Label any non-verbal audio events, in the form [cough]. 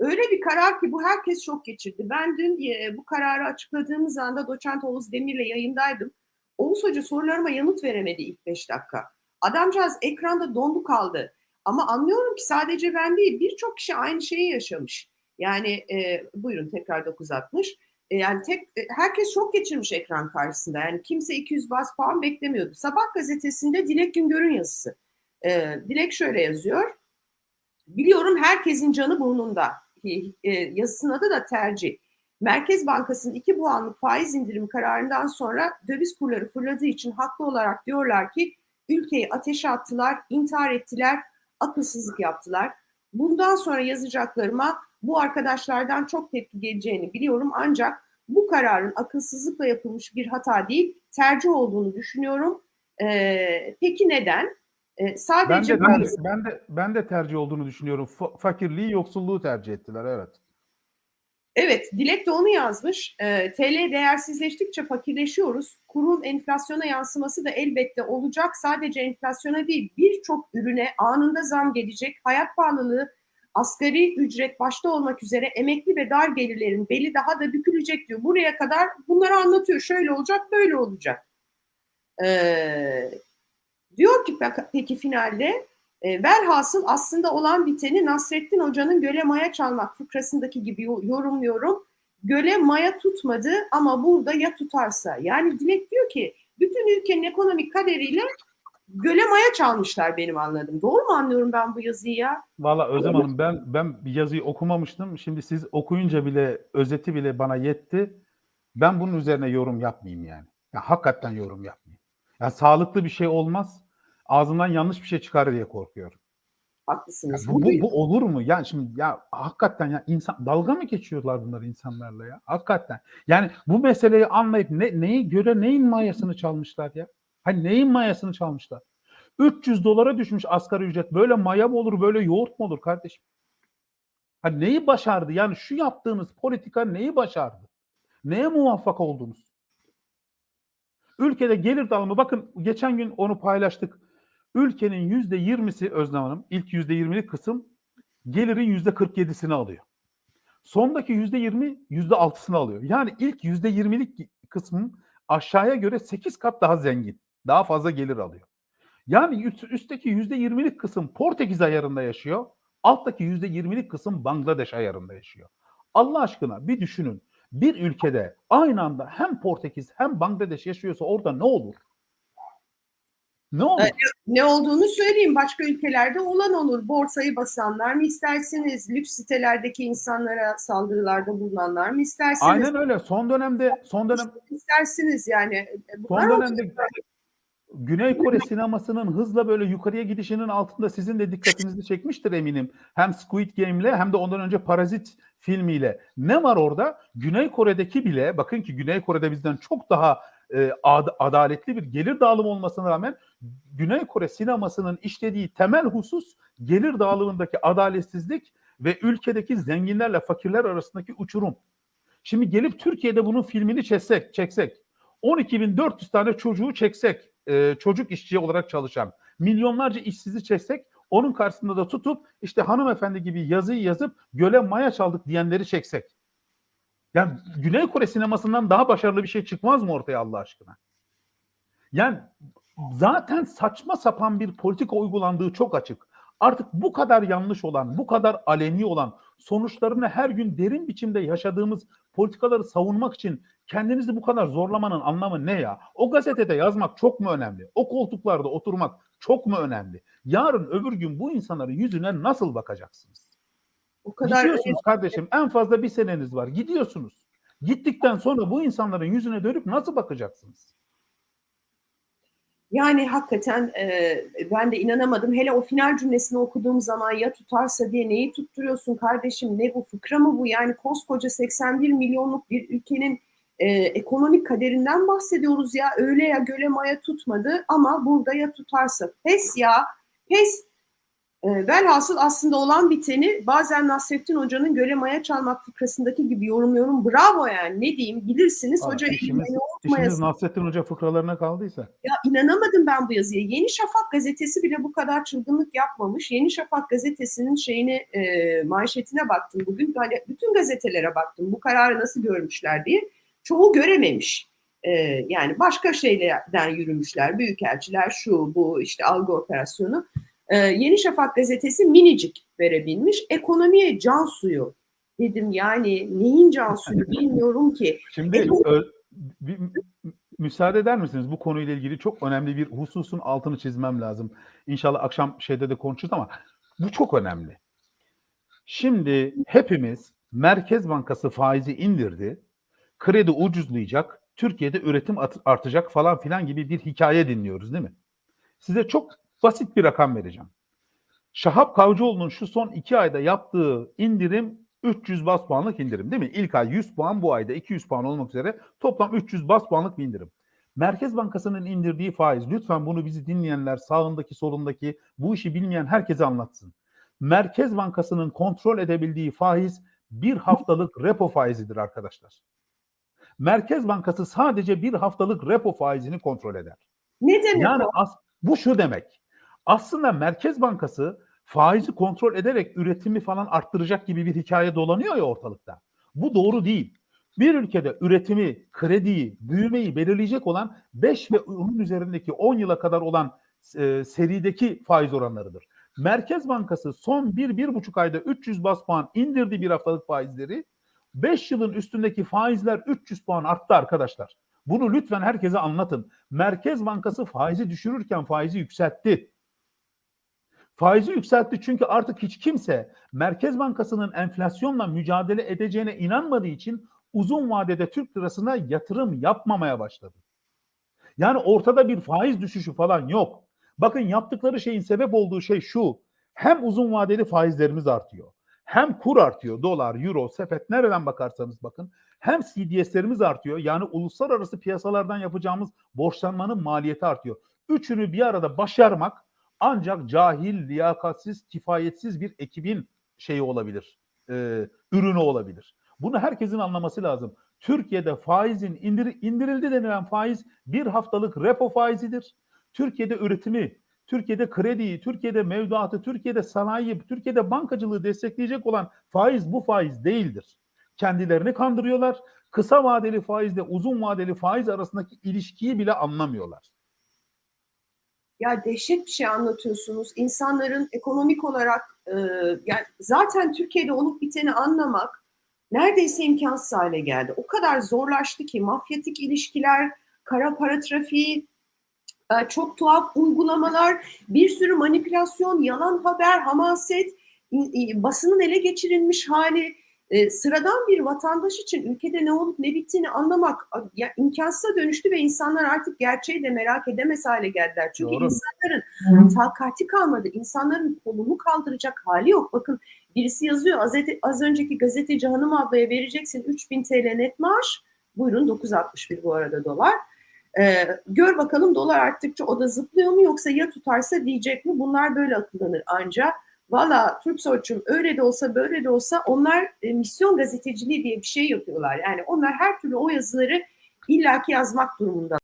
Öyle bir karar ki bu herkes şok geçirdi. Ben dün e, bu kararı açıkladığımız anda doçent Oğuz Demir'le yayındaydım. Oğuz Hoca sorularıma yanıt veremedi ilk beş dakika. Adamcağız ekranda dondu kaldı. Ama anlıyorum ki sadece ben değil birçok kişi aynı şeyi yaşamış. Yani e, buyurun tekrar 960. E, yani tek e, herkes şok geçirmiş ekran karşısında. Yani kimse 200 bas puan beklemiyordu. Sabah gazetesinde Dilek Güngör'ün yazısı. E, Dilek şöyle yazıyor. Biliyorum herkesin canı burnunda. E, yazısının adı da tercih. Merkez Bankası'nın iki puanlık faiz indirimi kararından sonra döviz kurları fırladığı için haklı olarak diyorlar ki ülkeyi ateşe attılar, intihar ettiler, akılsızlık yaptılar. Bundan sonra yazacaklarıma bu arkadaşlardan çok tepki geleceğini biliyorum ancak bu kararın akılsızlıkla yapılmış bir hata değil, tercih olduğunu düşünüyorum. Ee, peki neden? Ee, sadece ben de, ben, de, ben de ben de tercih olduğunu düşünüyorum. Fakirliği, yoksulluğu tercih ettiler evet. Evet, Dilek de onu yazmış. E, TL değersizleştikçe fakirleşiyoruz. Kurun enflasyona yansıması da elbette olacak. Sadece enflasyona değil, birçok ürüne anında zam gelecek. Hayat pahalılığı, asgari ücret başta olmak üzere emekli ve dar gelirlerin beli daha da bükülecek diyor. Buraya kadar bunları anlatıyor. Şöyle olacak, böyle olacak. Ee, ki peki finalde e, velhasıl aslında olan biteni Nasrettin Hoca'nın göle maya çalmak fıkrasındaki gibi yorumluyorum. Göle maya tutmadı ama burada ya tutarsa. Yani Dilek diyor ki bütün ülkenin ekonomik kaderiyle göle maya çalmışlar benim anladığım. Doğru mu anlıyorum ben bu yazıyı ya? Valla Özlem Hanım ben ben yazıyı okumamıştım. Şimdi siz okuyunca bile özeti bile bana yetti. Ben bunun üzerine yorum yapmayayım yani. Ya hakikaten yorum yapmayayım. Ya sağlıklı bir şey olmaz ağzından yanlış bir şey çıkar diye korkuyorum. Haklısınız. Ya bu, bu, bu olur mu? Ya şimdi ya hakikaten ya insan dalga mı geçiyorlar bunlar insanlarla ya? Hakikaten. Yani bu meseleyi anlayıp ne, neyi göre neyin mayasını çalmışlar ya? Hani neyin mayasını çalmışlar? 300 dolara düşmüş asgari ücret. Böyle maya mı olur, böyle yoğurt mu olur kardeşim? Hani neyi başardı? Yani şu yaptığınız politika neyi başardı? Neye muvaffak oldunuz? Ülkede gelir dağılımı bakın geçen gün onu paylaştık. Ülkenin yüzde yirmisi Özlem Hanım ilk yüzde yirmilik kısım gelirin yüzde kırk yedisini alıyor. Sondaki yüzde yirmi yüzde altısını alıyor. Yani ilk yüzde yirmilik kısmın aşağıya göre sekiz kat daha zengin. Daha fazla gelir alıyor. Yani üst, üstteki yüzde yirmilik kısım Portekiz ayarında yaşıyor. Alttaki yüzde yirmilik kısım Bangladeş ayarında yaşıyor. Allah aşkına bir düşünün. Bir ülkede aynı anda hem Portekiz hem Bangladeş yaşıyorsa orada ne olur? Ne olur? Ee, ne olduğunu söyleyeyim. Başka ülkelerde olan olur. Borsayı basanlar mı isterseniz, lüks sitelerdeki insanlara saldırılarda bulunanlar mı isterseniz? Aynen öyle. Son dönemde son dönem istersiniz yani. Son dönemde olacak. Güney Kore sinemasının hızla böyle yukarıya gidişinin altında sizin de dikkatinizi çekmiştir eminim. Hem Squid Game'le hem de ondan önce Parazit filmiyle. Ne var orada? Güney Kore'deki bile bakın ki Güney Kore'de bizden çok daha e, ad, adaletli bir gelir dağılımı olmasına rağmen Güney Kore sinemasının işlediği temel husus gelir dağılımındaki adaletsizlik ve ülkedeki zenginlerle fakirler arasındaki uçurum. Şimdi gelip Türkiye'de bunun filmini çeksek, çeksek 12.400 tane çocuğu çeksek, e, çocuk işçi olarak çalışan milyonlarca işsizi çeksek onun karşısında da tutup işte hanımefendi gibi yazıyı yazıp göle maya çaldık diyenleri çeksek. Yani Güney Kore sinemasından daha başarılı bir şey çıkmaz mı ortaya Allah aşkına? Yani zaten saçma sapan bir politika uygulandığı çok açık. Artık bu kadar yanlış olan, bu kadar aleni olan, sonuçlarını her gün derin biçimde yaşadığımız politikaları savunmak için kendinizi bu kadar zorlamanın anlamı ne ya? O gazetede yazmak çok mu önemli? O koltuklarda oturmak çok mu önemli? Yarın öbür gün bu insanların yüzüne nasıl bakacaksınız? O kadar Gidiyorsunuz kardeşim. En fazla bir seneniz var. Gidiyorsunuz. Gittikten sonra bu insanların yüzüne dönüp nasıl bakacaksınız? Yani hakikaten e, ben de inanamadım. Hele o final cümlesini okuduğum zaman ya tutarsa diye neyi tutturuyorsun kardeşim? Ne bu fıkra mı bu? Yani koskoca 81 milyonluk bir ülkenin e, ekonomik kaderinden bahsediyoruz ya. Öyle ya göle maya tutmadı ama burada ya tutarsa. Pes ya. Pes. E, velhasıl aslında olan biteni bazen Nasrettin Hoca'nın göle maya çalmak fıkrasındaki gibi yorumluyorum. Bravo yani ne diyeyim bilirsiniz. Aa, Hoca işimiz- mayası Nasrettin Hoca fıkralarına kaldıysa. ya inanamadım ben bu yazıya. Yeni Şafak gazetesi bile bu kadar çılgınlık yapmamış. Yeni Şafak gazetesinin şeyini e, manşetine baktım bugün. Hani bütün gazetelere baktım. Bu kararı nasıl görmüşler diye. Çoğu görememiş. E, yani başka şeylerden yürümüşler. Büyükelçiler şu bu işte algı operasyonu. E, Yeni Şafak gazetesi minicik verebilmiş. Ekonomiye can suyu. Dedim yani neyin can suyu [laughs] bilmiyorum ki. Şimdi E, bu- ö- bir, mü- müsaade eder misiniz? Bu konuyla ilgili çok önemli bir hususun altını çizmem lazım. İnşallah akşam şeyde de konuşuruz ama bu çok önemli. Şimdi hepimiz Merkez Bankası faizi indirdi. Kredi ucuzlayacak. Türkiye'de üretim artacak falan filan gibi bir hikaye dinliyoruz değil mi? Size çok basit bir rakam vereceğim. Şahap Kavcıoğlu'nun şu son iki ayda yaptığı indirim 300 bas puanlık indirim değil mi? İlk ay 100 puan bu ayda 200 puan olmak üzere toplam 300 bas puanlık bir indirim. Merkez Bankası'nın indirdiği faiz lütfen bunu bizi dinleyenler sağındaki solundaki bu işi bilmeyen herkese anlatsın. Merkez Bankası'nın kontrol edebildiği faiz bir haftalık repo faizidir arkadaşlar. Merkez Bankası sadece bir haftalık repo faizini kontrol eder. Ne demek Yani o? bu şu demek. Aslında Merkez Bankası faizi kontrol ederek üretimi falan arttıracak gibi bir hikaye dolanıyor ya ortalıkta. Bu doğru değil. Bir ülkede üretimi, krediyi, büyümeyi belirleyecek olan 5 ve onun üzerindeki 10 yıla kadar olan e, serideki faiz oranlarıdır. Merkez Bankası son 1-1,5 ayda 300 bas puan indirdi bir haftalık faizleri. 5 yılın üstündeki faizler 300 puan arttı arkadaşlar. Bunu lütfen herkese anlatın. Merkez Bankası faizi düşürürken faizi yükseltti. Faizi yükseltti çünkü artık hiç kimse Merkez Bankası'nın enflasyonla mücadele edeceğine inanmadığı için uzun vadede Türk lirasına yatırım yapmamaya başladı. Yani ortada bir faiz düşüşü falan yok. Bakın yaptıkları şeyin sebep olduğu şey şu. Hem uzun vadeli faizlerimiz artıyor. Hem kur artıyor. Dolar, euro, sepet nereden bakarsanız bakın. Hem CDS'lerimiz artıyor. Yani uluslararası piyasalardan yapacağımız borçlanmanın maliyeti artıyor. Üçünü bir arada başarmak ancak cahil, liyakatsiz, kifayetsiz bir ekibin şeyi olabilir. e, ürünü olabilir. Bunu herkesin anlaması lazım. Türkiye'de faizin indir, indirildi denilen faiz bir haftalık repo faizidir. Türkiye'de üretimi, Türkiye'de krediyi, Türkiye'de mevduatı, Türkiye'de sanayi, Türkiye'de bankacılığı destekleyecek olan faiz bu faiz değildir. Kendilerini kandırıyorlar. Kısa vadeli faizle uzun vadeli faiz arasındaki ilişkiyi bile anlamıyorlar. Ya dehşet bir şey anlatıyorsunuz. İnsanların ekonomik olarak e, yani zaten Türkiye'de olup biteni anlamak neredeyse imkansız hale geldi. O kadar zorlaştı ki mafyatik ilişkiler, kara para trafiği, e, çok tuhaf uygulamalar, bir sürü manipülasyon, yalan haber, hamaset, basının ele geçirilmiş hali, e, sıradan bir vatandaş için ülkede ne olup ne bittiğini anlamak ya, imkansıza dönüştü ve insanlar artık gerçeği de merak edemez hale geldiler. Çünkü Doğru. insanların takati kalmadı. İnsanların kolunu kaldıracak hali yok. Bakın birisi yazıyor az, ete- az önceki gazeteci hanım ablaya vereceksin 3000 TL net maaş. Buyurun 961 bu arada dolar. Ee, gör bakalım dolar arttıkça o da zıplıyor mu yoksa ya tutarsa diyecek mi? Bunlar böyle akıllanır anca. Valla Türk Soç'um öyle de olsa böyle de olsa onlar e, misyon gazeteciliği diye bir şey yapıyorlar. Yani onlar her türlü o yazıları illaki yazmak durumunda.